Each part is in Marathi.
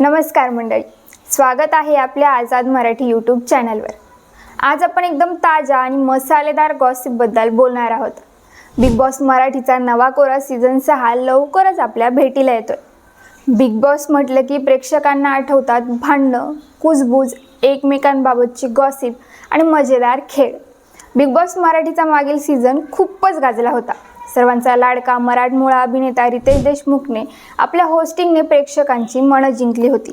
नमस्कार मंडळी. स्वागत आहे आपल्या आझाद मराठी यूट्यूब चॅनलवर आज आपण एकदम ताजा आणि मसालेदार गॉसिपबद्दल बोलणार आहोत. बिग बॉस मराठीचा नवा कोरा सीझन सहा लवकरच आपल्या भेटीला येतोय. बिग बॉस म्हटलं की प्रेक्षकांना आठवतात भांडणं कुजबूज एकमेकांबाबतची गॉसिप आणि मजेदार खेळ. बिग बॉस मराठीचा मागील सीझन खूपच गाजला होता. सर्वांचा लाडका मराठमोळा अभिनेता रितेश देशमुखने आपल्या होस्टिंगने प्रेक्षकांची मनं जिंकली होती.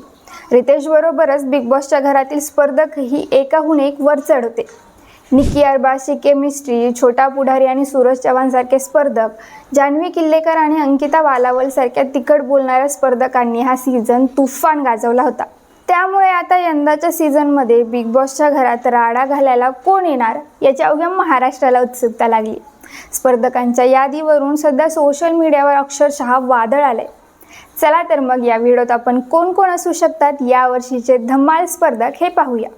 रितेशबरोबरच बिग बॉसच्या घरातील स्पर्धकही एकाहून एक वर चढ होते निकी अरबाजची केमिस्ट्री छोटा पुढारी आणि सूरज चव्हाणसारखे स्पर्धक जान्हवी किल्लेकर आणि अंकिता वालावल सारख्या तिखट बोलणाऱ्या स्पर्धकांनी हा सीझन तुफान गाजवला होता. त्यामुळे आता यंदाच्या सीझनमध्ये बिग बॉसच्या घरात राडा घालायला कोण येणार याची अवघ्या महाराष्ट्राला उत्सुकता लागली. स्पर्धकांच्या यादीवरून सध्या सोशल मीडियावर अक्षरशः वादळ आलंय. चला तर मग या व्हिडिओत आपण कोण कोण असू शकतात यावर्षीचे धम्माल स्पर्धक हे पाहूया.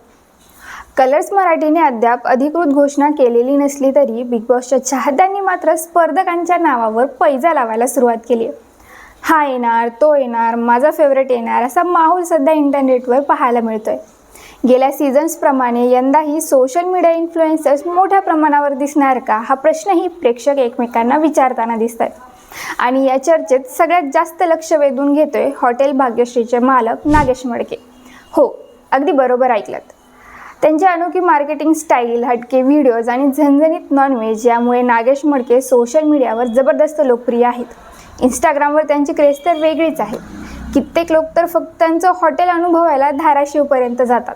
कलर्स मराठीने अद्याप अधिकृत घोषणा केलेली नसली तरी बिग बॉसच्या चाहत्यांनी मात्र स्पर्धकांच्या नावावर पैजा लावायला सुरुवात केली आहे. हा येणार तो येणार माझा फेवरेट येणार असा माहोल सध्या इंटरनेटवर पाहायला मिळतोय. गेल्या सीझन्सप्रमाणे यंदाही सोशल मीडिया इन्फ्लुएन्सर्स मोठ्या प्रमाणावर दिसणार का? हा प्रश्नही प्रेक्षक एकमेकांना विचारताना दिसत आहेत आणि या चर्चेत सगळ्यात जास्त लक्ष वेधून घेतोय हॉटेल भाग्यश्रीचे मालक नागेश मडके. हो अगदी बरोबर ऐकलं त्यांची अनोखी मार्केटिंग स्टाईल हटके व्हिडिओज आणि झणझणीत नॉनव्हेज यामुळे नागेश मडके सोशल मीडियावर जबरदस्त लोकप्रिय आहेत. इंस्टाग्रामवर त्यांची क्रेज तर वेगळीच आहे. कित्येक लोक तर फक्त त्यांचं हॉटेल अनुभवायला धाराशिवपर्यंत जातात.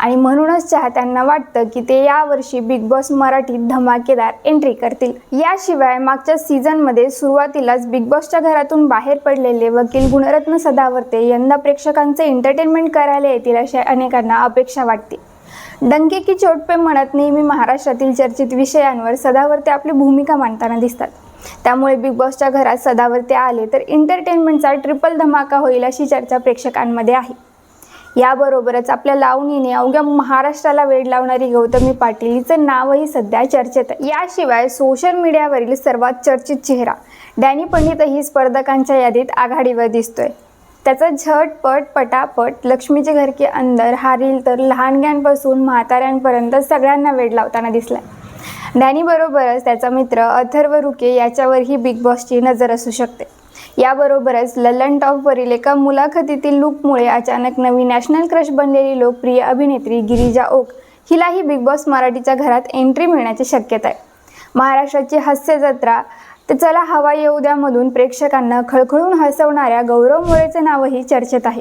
आणि म्हणूनच चाहत्यांना वाटतं की ते यावर्षी बिग बॉस मराठीत धमाकेदार एंट्री करतील. याशिवाय मागच्या सीझनमध्ये सुरुवातीलाच बिग बॉसच्या घरातून बाहेर पडलेले वकील गुणरत्न सदावर्ते यंदा प्रेक्षकांचे एंटरटेनमेंट करायला येतील अशा अनेकांना अपेक्षा वाटते. डंके की चोटपे म्हणत नेहमी महाराष्ट्रातील चर्चित विषयांवर सदावर्ते आपली भूमिका मांडताना दिसतात. त्यामुळे बिग बॉसच्या घरात सदावर्ते आले तर एंटरटेनमेंटचा ट्रिपल धमाका होईल अशी चर्चा प्रेक्षकांमध्ये आहे. याबरोबरच आपल्या लावणीने अवघ्या महाराष्ट्राला वेळ लावणारी गौतमी पाटील हिचं नावही सध्या चर्चेत आहे. याशिवाय सोशल मीडियावरील सर्वात चर्चित चेहरा डॅनी पंडितही स्पर्धकांच्या यादीत आघाडीवर दिसतोय. त्याचा झटपट पटापट लक्ष्मीचे घर के अंदर हा रील तर लहानग्यांपासून म्हाताऱ्यांपर्यंत सगळ्यांना वेळ लावताना दिसलाय. डॅनीबरोबरच त्याचा मित्र अथर्व रुके याच्यावरही बिग बॉसची नजर असू शकते. याबरोबरच ललन टॉपवरील एका मुलाखतीतील लुकमुळे अचानक नवी नॅशनल क्रश बनलेली लोकप्रिय अभिनेत्री गिरिजा ओक हिलाही बिग बॉस मराठीच्या घरात एंट्री मिळण्याची शक्यता आहे. महाराष्ट्राची हास्य जत्रा तर चला हवा येऊ द्यामधून प्रेक्षकांना खळखळून हसवणाऱ्या गौरव मोरेचे नावही चर्चेत आहे.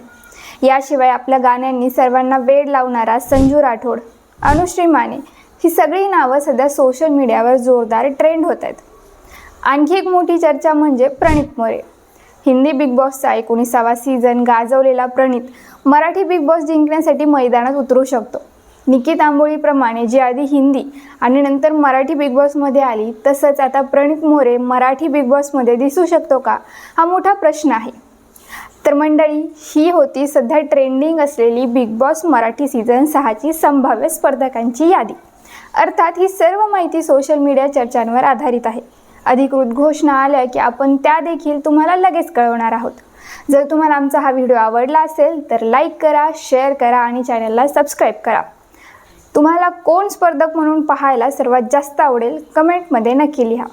याशिवाय आपल्या गाण्यांनी सर्वांना वेड लावणारा संजू राठोड अनुश्री माने ही सगळी नावं सध्या सोशल मीडियावर जोरदार ट्रेंड होत आहेत. आणखी एक मोठी चर्चा म्हणजे प्रणित मोरे. हिंदी बिग बॉसचा एकोणीसावा सीझन गाजवलेला प्रणित मराठी बिग बॉस जिंकण्यासाठी मैदानात उतरू शकतो. निकित आंबोळीप्रमाणे जी आधी हिंदी आणि नंतर मराठी बिग बॉसमध्ये आली तसंच आता प्रणित मोरे मराठी बिग बॉसमध्ये दिसू शकतो का? हा मोठा प्रश्न आहे. तर मंडळी ही होती सध्या ट्रेंडिंग असलेली बिग बॉस मराठी सीझन सहाची संभाव्य स्पर्धकांची यादी. अर्थात ही सर्व माहिती सोशल मीडिया चर्चांवर आधारित आहे. अधिकृत घोषणा आल्या की आपण त्या देखील तुम्हाला लगेच कळवणार आहोत. जर तुम्हाला आमचा हा व्हिडिओ आवडला असेल तर लाईक करा शेअर करा आणि चॅनलला सबस्क्राईब करा. तुम्हाला कोण स्पर्धक म्हणून पाहायला सर्वात जास्त आवडेल कमेंटमध्ये नक्की लिहा.